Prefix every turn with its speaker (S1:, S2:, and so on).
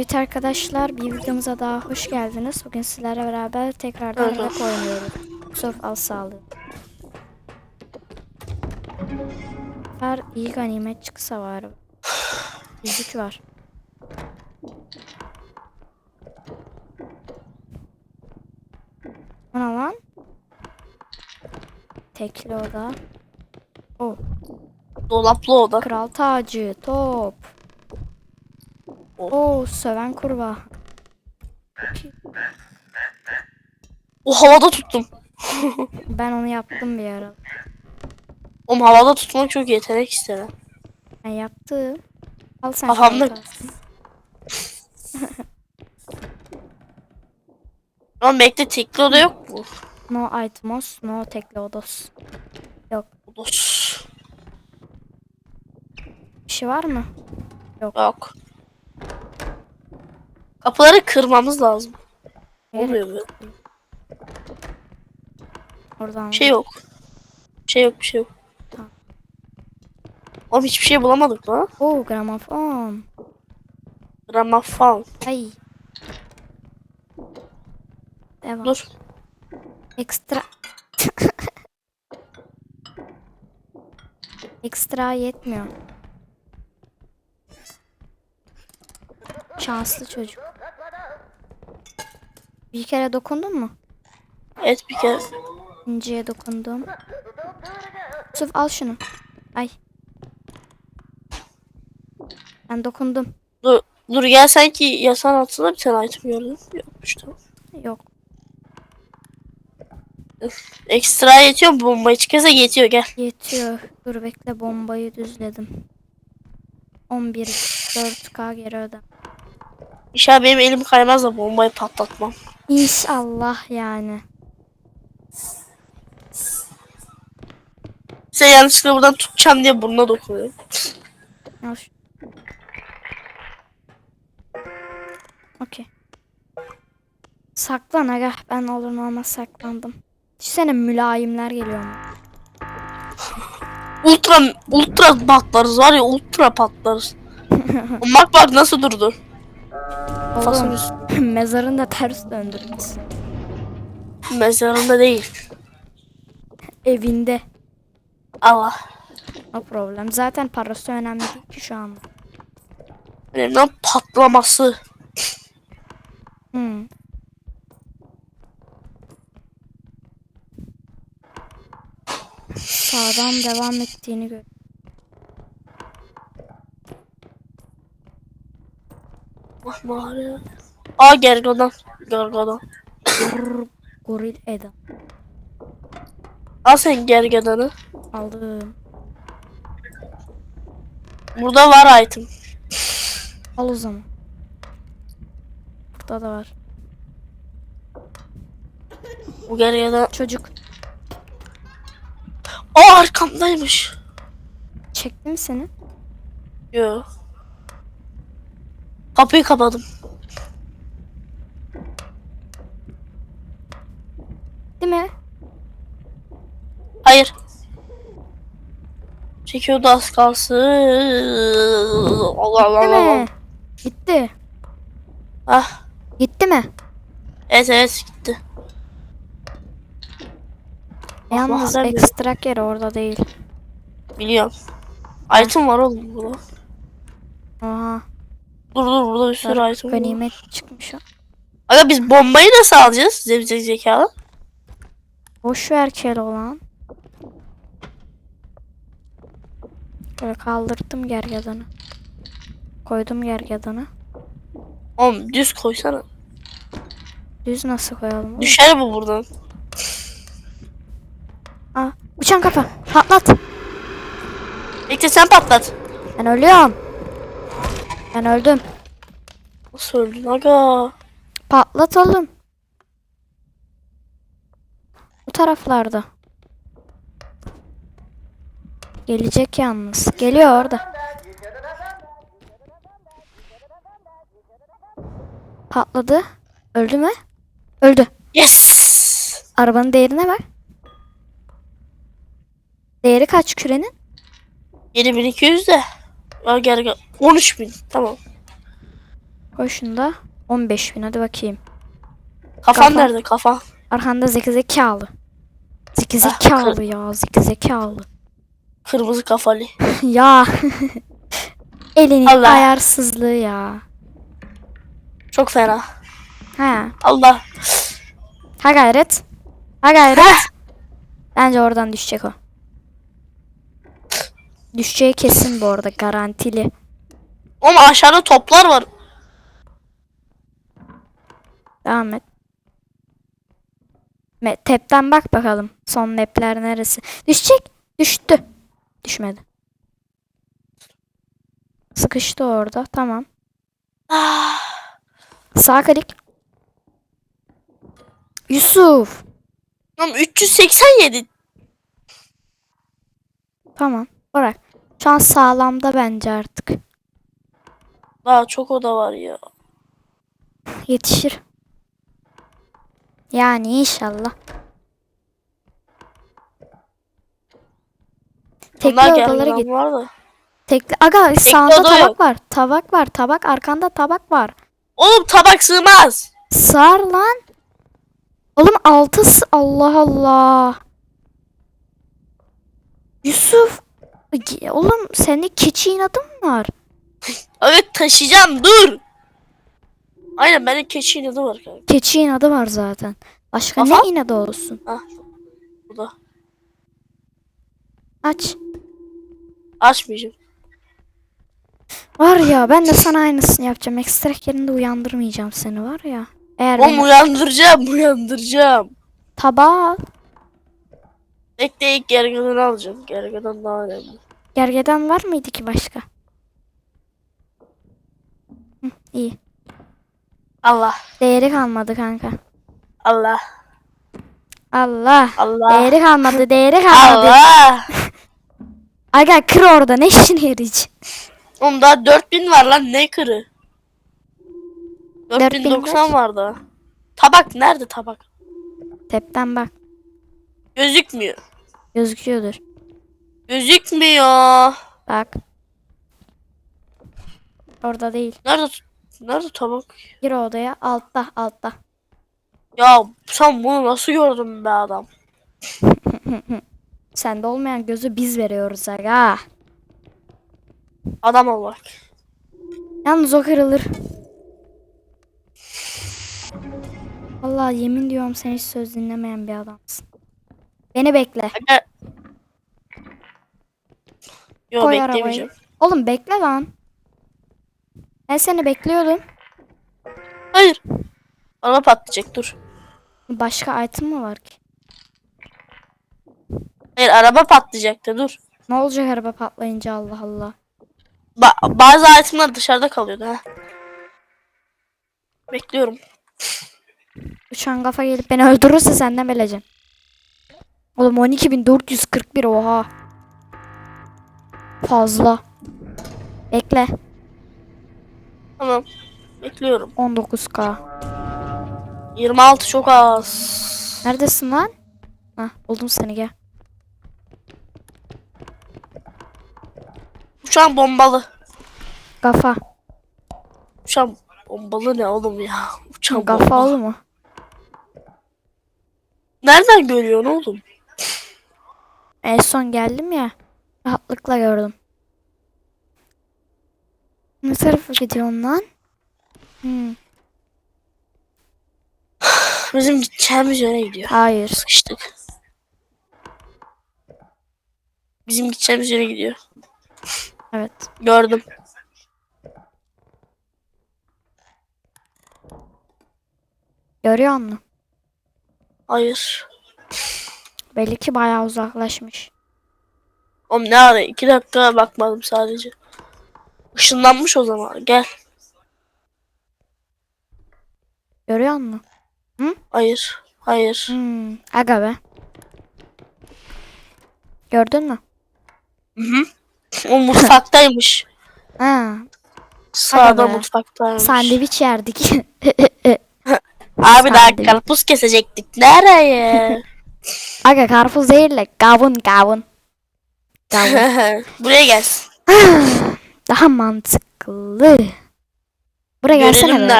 S1: Evet arkadaşlar bir videomuza daha hoş geldiniz. Bugün sizlerle beraber tekrardan rap oynuyoruz. Yusuf al sağlığı. Her iyi ganimet çıksa var. Yüzük var. Ana lan. Tekli oda. O
S2: Dolaplı oda.
S1: kral tacı top. Oo söven kurbağa.
S2: O havada tuttum.
S1: Ben onu yaptım bir ara.
S2: Oğlum havada tutmak çok yetenek ister. ha.
S1: Ben yaptım. Al sen.
S2: Kafamda-
S1: şunu kalsın.
S2: Lan bekle tekli oda yok mu?
S1: No itemos, no tekli odos.
S2: Odos.
S1: Bir şey var mı?
S2: Yok. Kapıları kırmamız lazım.
S1: Gerek-
S2: Olmuyor böyle.
S1: Oradan.
S2: Bir şey yok. Bir şey yok bir şey yok.
S1: Tamam.
S2: Oğlum hiçbir şey bulamadık lan.
S1: Oo gramofon.
S2: Gramofon.
S1: Ay. Devam.
S2: Dur.
S1: Ekstra. Ekstra yetmiyor. Şanslı çocuk. Bir kere dokundun mu?
S2: Evet bir kere.
S1: İnciye dokundum. Yusuf al şunu. Ay. Ben dokundum.
S2: Dur, dur gel sanki yasağın altında bir tane item gördüm. Yokmuş tamam.
S1: Yok.
S2: Ekstra yetiyor mu bombayı çıkarsa yetiyor gel.
S1: Yetiyor. Dur bekle bombayı düzledim. 11 4K geri ödem.
S2: İnşallah benim elim kaymaz da bombayı patlatmam.
S1: İnşallah yani.
S2: Sen yanlışlıkla buradan tutacağım diye burnuna dokunuyor.
S1: Okey. Saklan aga. Ben olur olmaz saklandım. Düşünsene mülayimler geliyor. mu?
S2: Ultra ultra patlarız var ya ultra patlarız. bak bak nasıl durdu.
S1: Oğlum mezarını da ters döndürmüşsün.
S2: Mezarında değil.
S1: Evinde.
S2: Allah.
S1: O problem. Zaten parası önemli değil ki şu anda.
S2: Önemli olan patlaması.
S1: Hmm. Sağdan devam ettiğini gör.
S2: Bari. Aa gergodan. Gergodan.
S1: Goril Eda.
S2: Al sen gergedanı.
S1: Aldım.
S2: Burada var item.
S1: Al o zaman. Burada da var.
S2: Bu gergedan.
S1: Çocuk
S2: Aa arkamdaymış.
S1: çekti mi seni?
S2: Yo. Kapıyı kapadım.
S1: Değil mi?
S2: Hayır. Çekiyordu az kalsın. Allah Allah
S1: Değil
S2: Allah.
S1: mi? Gitti.
S2: Ah.
S1: Gitti mi?
S2: Evet evet gitti.
S1: Yalnız
S2: Allah,
S1: ekstrak yeri orada değil.
S2: Biliyorum. Item var oğlum burada.
S1: Aha.
S2: Dur dur burada bir sürü item var.
S1: Ganimet çıkmış o.
S2: Aga biz bombayı nasıl alacağız? Zevzek zekalı.
S1: Boş ver Keloğlan. Böyle kaldırdım gergedanı. Koydum gergedanı.
S2: Oğlum düz koysana.
S1: Düz nasıl koyalım? oğlum?
S2: Düşer bu buradan.
S1: Aa, uçan kafa. Patlat.
S2: Bekle sen patlat.
S1: Ben ölüyorum. Ben öldüm.
S2: Nasıl öldün aga?
S1: Patlat oğlum. Bu taraflarda. Gelecek yalnız. Geliyor orada. Patladı. Öldü mü? Öldü.
S2: Yes!
S1: Arabanın değerine bak. Değeri kaç kürenin?
S2: 7200 de. Ya gel gel. 13000 tamam.
S1: Koşun da 15 bin hadi bakayım.
S2: Kafan
S1: Kafa.
S2: nerede kafa?
S1: Arkanda zeki zekalı. Zeki
S2: Ah,
S1: zekalı ya zeki zekalı.
S2: Kırmızı kafalı.
S1: ya. Elinin
S2: Allah.
S1: ayarsızlığı ya.
S2: Çok fena.
S1: Ha.
S2: Allah.
S1: Ha gayret. Ha gayret. Bence oradan düşecek o. Düşeceği kesin bu arada garantili.
S2: Ama aşağıda toplar var.
S1: Devam et. Me- Tepten bak bakalım. Son mapler neresi? Düşecek. Düştü. Düşmedi. Sıkıştı orada. Tamam.
S2: Ah,
S1: Sağ klik. Yusuf.
S2: Oğlum 387.
S1: Tamam. Bırak. Şu an sağlamda bence artık.
S2: Daha çok oda var ya.
S1: Yetişir. Yani inşallah. Tekli
S2: Onlar
S1: odalara git.
S2: var da.
S1: Tekli. Aga sağında
S2: oda
S1: tabak
S2: yok.
S1: var. Tabak var. Tabak arkanda tabak var.
S2: Oğlum tabak sığmaz.
S1: Sar lan. Oğlum altısı Allah Allah. Yusuf. Oğlum senin keçi inadın mı var?
S2: Evet taşıyacağım dur. Aynen benim keçi inadı var kanka.
S1: Keçi inadı var zaten. Başka
S2: Aha.
S1: ne inadı olsun?
S2: Ah burada.
S1: Aç.
S2: Açmayacağım.
S1: Var ya ben de sana aynısını yapacağım. Ekstrek yerinde uyandırmayacağım seni var ya. Eğer
S2: Oğlum
S1: beni
S2: uyandıracağım uyandıracağım.
S1: tabağa al.
S2: Bekle ilk gergedanı alacağım. Gergedan daha önemli.
S1: Gergeden var mıydı ki başka? Hı, iyi.
S2: Allah
S1: Değeri kalmadı kanka.
S2: Allah
S1: Allah.
S2: Allah.
S1: Değeri kalmadı. Değeri kalmadı.
S2: Allah.
S1: Aga kır orada. Ne işine yarayacak?
S2: Oğlum daha 4000 var lan ne kırı?
S1: 4000
S2: 4090 var daha. Tabak nerede tabak?
S1: Tepten bak.
S2: Gözükmüyor.
S1: Gözüküyordur.
S2: Gözükmüyor.
S1: Bak. Orada değil.
S2: Nerede nerede tabak?
S1: Gir odaya. Altta. Altta.
S2: Ya sen bunu nasıl gördün be adam?
S1: Sende olmayan gözü biz veriyoruz aga.
S2: Adam ol bak.
S1: Yalnız o kırılır. Vallahi yemin diyorum sen hiç söz dinlemeyen bir adamsın. Beni bekle.
S2: Aga. Yo
S1: Koy
S2: beklemeyeceğim.
S1: arabayı. Oğlum bekle lan. Ben seni bekliyordum.
S2: Hayır. Araba patlayacak dur.
S1: Başka item mı var ki?
S2: Hayır araba patlayacaktı dur.
S1: Ne olacak araba patlayınca Allah Allah.
S2: Ba- bazı itemler dışarıda kalıyordu ha. Bekliyorum.
S1: Uçan kafa gelip beni öldürürse senden bileceğim. Oğlum 12.441 oha. Fazla. Bekle.
S2: Tamam. Bekliyorum.
S1: 19k.
S2: 26 çok az.
S1: Neredesin lan? Hah buldum seni gel.
S2: Uçağın bombalı.
S1: Kafa.
S2: Uçağın bombalı ne oğlum ya? Uçağın
S1: Kafa
S2: bombalı.
S1: oğlum mu?
S2: Nereden görüyorsun oğlum?
S1: En son geldim ya. Rahatlıkla gördüm. Ne tarafa gidiyorsun lan? Hmm,
S2: Bizim gideceğimiz yöne gidiyor.
S1: hayır.
S2: Sıkıştık. Bizim gideceğimiz yere gidiyor.
S1: Evet.
S2: Gördüm.
S1: Görüyor musun?
S2: Hayır.
S1: Belli ki bayağı uzaklaşmış.
S2: Oğlum ne ara? İki dakika bakmadım sadece. Işınlanmış o zaman. Gel.
S1: Görüyor musun?
S2: Hayır. Hayır.
S1: Hmm, aga be. Gördün mü?
S2: Hı hı. O mutfaktaymış.
S1: Ha,
S2: Sağda mutfaktaymış.
S1: sandviç yerdik.
S2: Abi daha
S1: Sandviç.
S2: karpuz kesecektik. Nereye?
S1: aga karpuz değil de kavun kavun. Kavun.
S2: Buraya gelsin.
S1: Daha mantıklı. Buraya gelsene
S2: Görelim
S1: be.
S2: nerede.